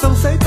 走塞。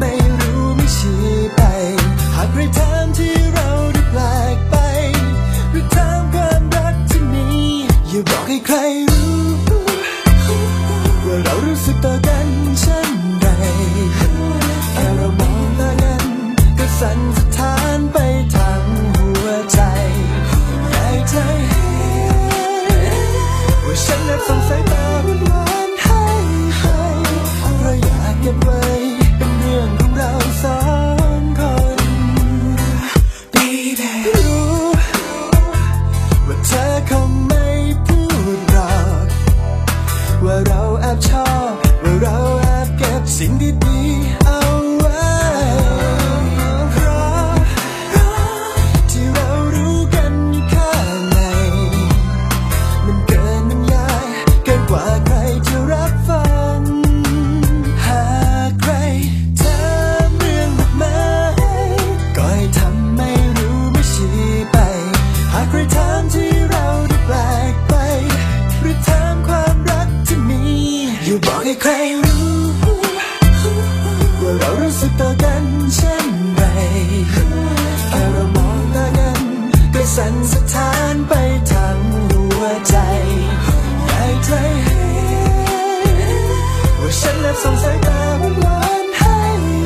ไม่รู้ไม่ชี้ไป หากใครถามที่เราได้แปลกไป หรือถามความรักที่มีอย่าบอกให้ใครรู้ ว่าเรารู้สึกต่อกันเช่นไรแค่เรามองตากันก็สั่นสะท้านไปทางหัวใจอยากเธอเห็นว่าฉันแอบส่งสาย รารู้สึกต่อกันเช่นไรแค่เรามองตากันก็สั่นสะท้านไปทางหัวใจอยากเธอเห็นว่าฉันแอบส่งสายตาหวานให้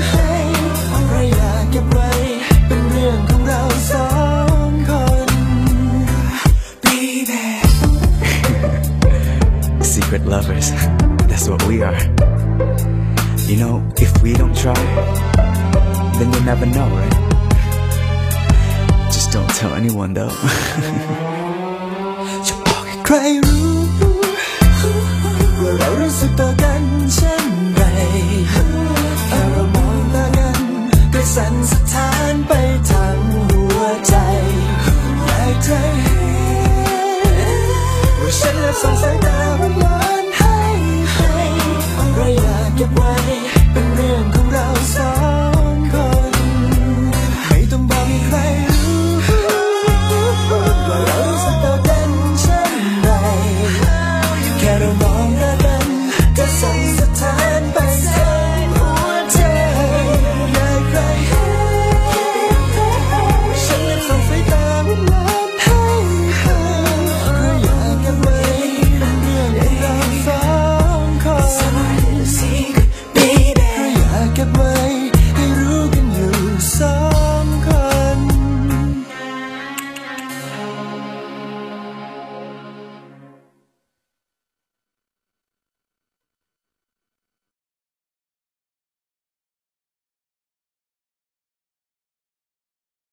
ไปเพราะอยากเก็บไว้ เป็นเรื่องของเราสองคน Baby Secret lovers. That's what we are. You know, if we don't try, then you'll never know, right? Just don't tell anyone though.